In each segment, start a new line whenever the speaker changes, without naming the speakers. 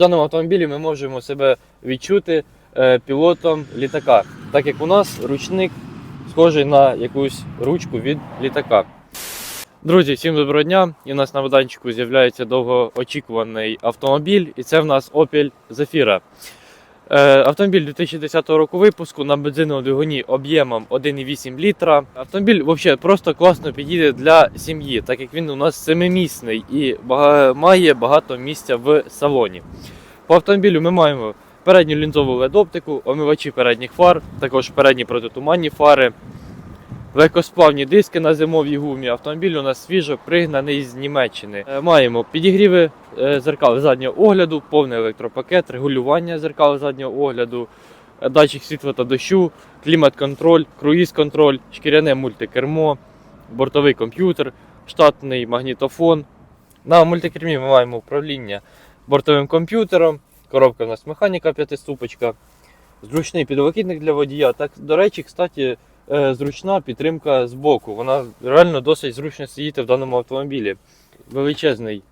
Даному автомобілі ми можемо себе відчути е, пілотом літака, так як у нас ручник схожий на якусь ручку від літака. Друзі, всім доброго дня! І у нас на майданчику з'являється довгоочікуваний автомобіль, і це в нас Opel Zafira. Е, Автомобіль 2010 року випуску на бензиновому двигуні об'ємом 1,8 літра. Автомобіль взагалі просто класно підійде для сім'ї, так як він у нас семимісний і має багато місця в салоні. По автомобілю ми маємо передню лінзову LED-оптику, омивачі передніх фар, також передні протитуманні фари, легкосплавні диски на зимовій гумі. Автомобіль у нас свіжо пригнаний з Німеччини. Е, Маємо підігріви е, зеркал заднього огляду, повний електропакет, регулювання зеркал заднього огляду, е, датчик світла та дощу, клімат-контроль, круїз-контроль, шкіряне мультикермо, бортовий комп'ютер, штатний магнітофон. На мультикермі ми маємо управління бортовим комп'ютером, коробка у нас механіка п'ятиступочка, зручний підлокітник для водія. Так, до речі, кстати, зручна підтримка з боку. Вона реально досить зручно сидіти в даному автомобілі. Величезний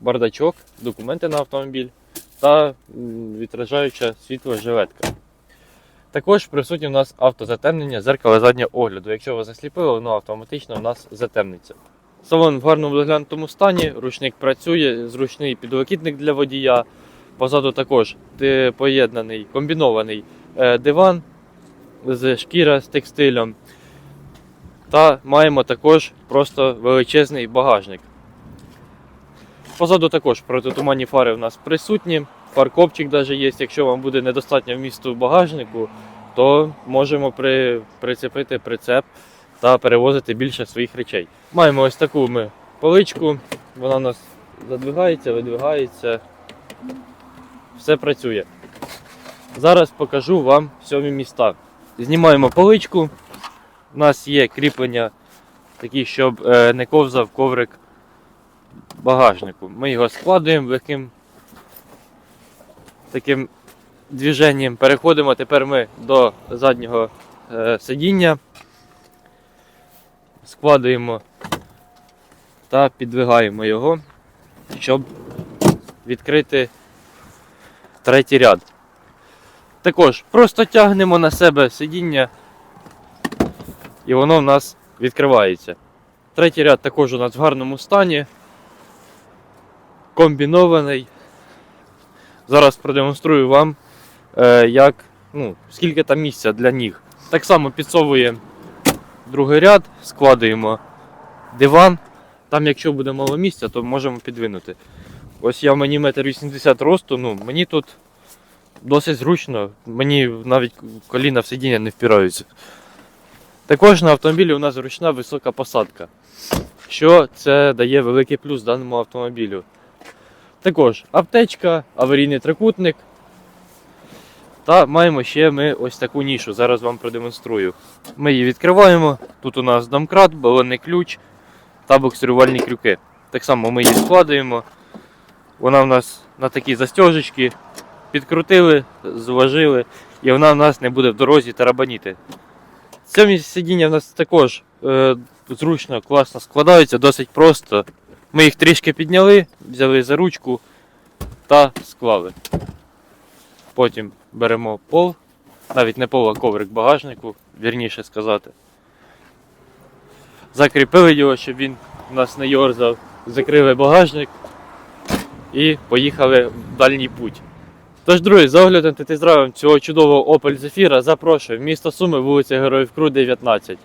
бардачок, документи на автомобіль та відражаюча світло жилетка. Також присутнє у нас автозатемнення зеркала заднього огляду. Якщо вас засліпило, воно автоматично у нас затемниться. Салон в гарному доглянутому стані, ручник працює, зручний підлокітник для водія. Позаду також е, поєднаний комбінований е, диван з шкіра з текстилем. Та маємо також просто величезний багажник. Позаду також протитуманні фари в нас присутні. Фаркопчик навіть є, якщо вам буде недостатньо вмісту в багажнику, то можемо при, прицепити прицеп та перевозити більше своїх речей. Маємо ось таку ми поличку, вона у нас задвигається, видвигається, все працює. Зараз покажу вам сьомі міста. Знімаємо поличку. У нас є кріплення такі, щоб е, не ковзав коврик багажнику. Ми його складуємо легким таким движенням. Переходимо тепер ми до заднього е, сидіння. Складуємо та підвигаємо його, щоб відкрити третій ряд. Також просто тягнемо на себе сидіння і воно в нас відкривається. Третій ряд також у нас в гарному стані. Комбінований. Зараз продемонструю вам, е, як, ну, скільки там місця для ніг. Так само підсовуємо другий ряд, складуємо диван. Там, якщо буде мало місця, то можемо підвинути. Ось я мені метр 80 росту, ну мені тут досить зручно, мені навіть коліна в сидіння не впираються. Також на автомобілі у нас зручна висока посадка, що це дає великий плюс даному автомобілю. Також аптечка, аварійний трикутник. Та маємо ще ми ось таку нішу. Зараз вам продемонструю. Ми її відкриваємо. Тут у нас домкрат, балонний ключ та буксирувальні крюки. Так само ми її складуємо. Вона в нас на такі застежечки підкрутили, зважили, і вона в нас не буде в дорозі тарабаніти. Сьомі сидіння в нас також е, зручно, класно складаються, досить просто. Ми їх трішки підняли, взяли за ручку та склали. Потім беремо пол, навіть не пол, а коврик багажнику, вірніше сказати. Закріпили його, щоб він у нас не йорзав, закрили багажник і поїхали в дальній путь. Тож, друзі, за оглядом та тест-драйвом цього чудового Opel Zafira запрошую в місто Суми, вулиця Героїв Кру, 19.